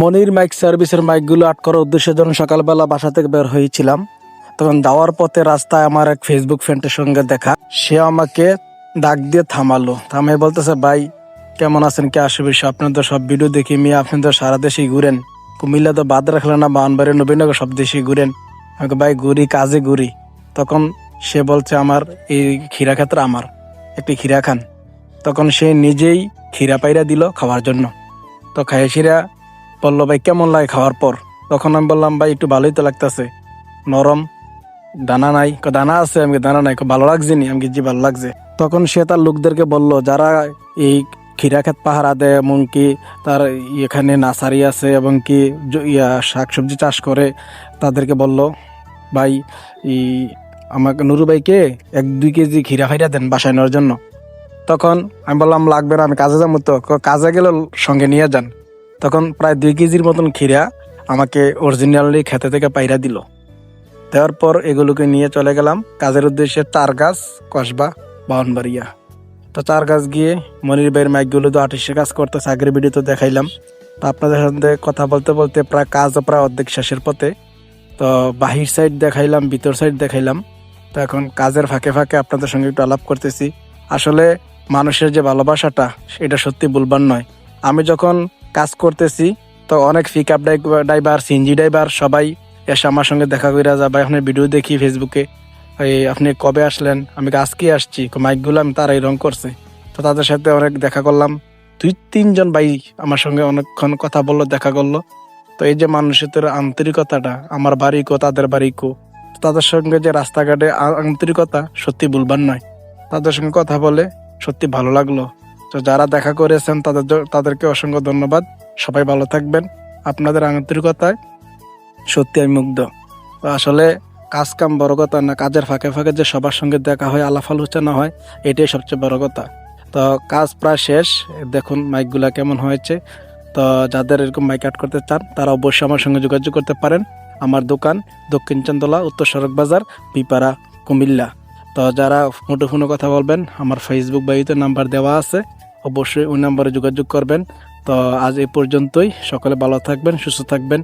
মনির mic সার্ভিসের মাইকগুলো আট করার উদ্দেশ্যে যখন সকালবেলা বাসা থেকে বের হয়েছিলাম। তখন যাওয়ার পথে রাস্তায় আমার এক ফেসবুক ফ্রেন্ডের সঙ্গে দেখা। সে আমাকে ডাক দিয়ে থামালো। থামিয়ে বলতেছে, ভাই, কেমন আছেন? কে আসবে আপনার তো সব ভিডিও দেখি, মেয়ে, আপনি তো সারা দেশেই ঘুরেন। কুমিল্লা তো বাদ রাখলেন না বাউনবাড়ি নবীনগর সব দেশেই ঘুরেন। আমাকে ভাই, ঘুরি, কাজে ঘুরি। তখন সে বলছে, আমার এই ক্ষীরা ক্ষেত্র আমার, একটি ক্ষীরা খান তখন সে নিজেই ক্ষীরা পাইরা দিল খাওয়ার জন্য। তো খাইছিরা বলল ভাই কেমন লাগে খাওয়ার পর? তখন আমি বললাম ভাই একটু ভালোই তো লাগতেছে। নরম দানা নাই। দানা আছে? আমি দানা নাই। ভালো লাগছে নি? আমি কি, জি ভালো লাগছে। তখন সে তার লোকদেরকে বলল যারা এই খিরাক্ষেত পাহারা দেয় এমনকি তার এখানে নার্সারি আছে এবং কি ইয়া শাকসবজি চাষ করে তাদেরকে বলল ভাই ই আমাকে নুরু ভাইকে এক দুই কেজি খিরা খাইরা দেন বাসায় নেওয়ার জন্য। তখন আমি বললাম লাগবে না আমি কাজে যাব তো। কাজে গেলে সঙ্গে নিয়ে যান। তখন প্রায় দুই কেজির মতন খিরা আমাকে অরিজিনালি খেতে থেকে পাইরা দিল। দেওয়ার পর এগুলোকে নিয়ে চলে গেলাম। কাজের উদ্দেশ্যে চার গাছ, কসবা, বাউনবাড়িয়া। তো চার গাছ গিয়ে মনির ভাইয়ের মাইকগুলো তো আর্টিস্টের কাজ করতেছে আগের ভিডিও তো দেখাইলাম। তো আপনাদের সাথে কথা বলতে বলতে প্রায় কাজও প্রায় অর্ধেক শেষের পথে। তো বাহির সাইড দেখাইলাম, ভিতর সাইড দেখাইলাম। তো এখন কাজের ফাঁকে ফাঁকে আপনাদের সঙ্গে একটু আলাপ করতেছি। আসলে মানুষের যে ভালোবাসাটা, এটা সত্যি বলবার নয়। আমি যখন কাজ করতেছি। তো অনেক pick up driver CNG driver, সবাই এসে আমার সঙ্গে দেখা করে যা ভাই আপনার ভিডিও দেখি ফেসবুকে এই, আপনি কবে আসলেন? আমি আজকে আসছি। মাইকগুলো আমি তারাই রং করছে। তো তাদের সাথে অনেক দেখা করলাম। দুই, তিনজন ভাই আমার সঙ্গে অনেকক্ষণ কথা বলল, দেখা করল। তো এই যে মানুষের তোর আন্তরিকতাটা, আমার বাড়ি কো, তাদের বাড়ি কো তাদের সঙ্গে যে রাস্তাঘাটে আন্তরিকতা সত্যি ভুলবার নয়। তাদের সঙ্গে কথা বলে সত্যি ভালো লাগল। তো যারা দেখা করেছেন, তাদের তাদেরকে অসংখ্য ধন্যবাদ। সবাই ভালো থাকবেন। আপনাদের আন্তরিকতায় সত্যি আমি মুগ্ধ। তো আসলে কাজ কাম বড় কথা না, কাজের ফাঁকে ফাঁকে যে সবার সঙ্গে দেখা হয় আলাপ আলোচনা হয়, এটাই সবচেয়ে বড় কথা। তো কাজ প্রায় শেষ। দেখুন মাইকগুলা কেমন হয়েছে। তো যাদের এরকম মাইক আট করতে চান, তারা অবশ্যই আমার সঙ্গে যোগাযোগ করতে পারেন। আমার দোকান দক্ষিণ চন্দলা উত্তর সড়ক বাজার, পিপারা, কুমিল্লা। তো যারা মুঠোফোনে কথা বলবেন, আমার ফেসবুক বাইতে নাম্বার দেওয়া আছে, অবশ্যই ওই নাম্বারে যোগাযোগ করবেন। তো আজ এই পর্যন্তই, সকলে ভালো থাকবেন, সুস্থ থাকবেন।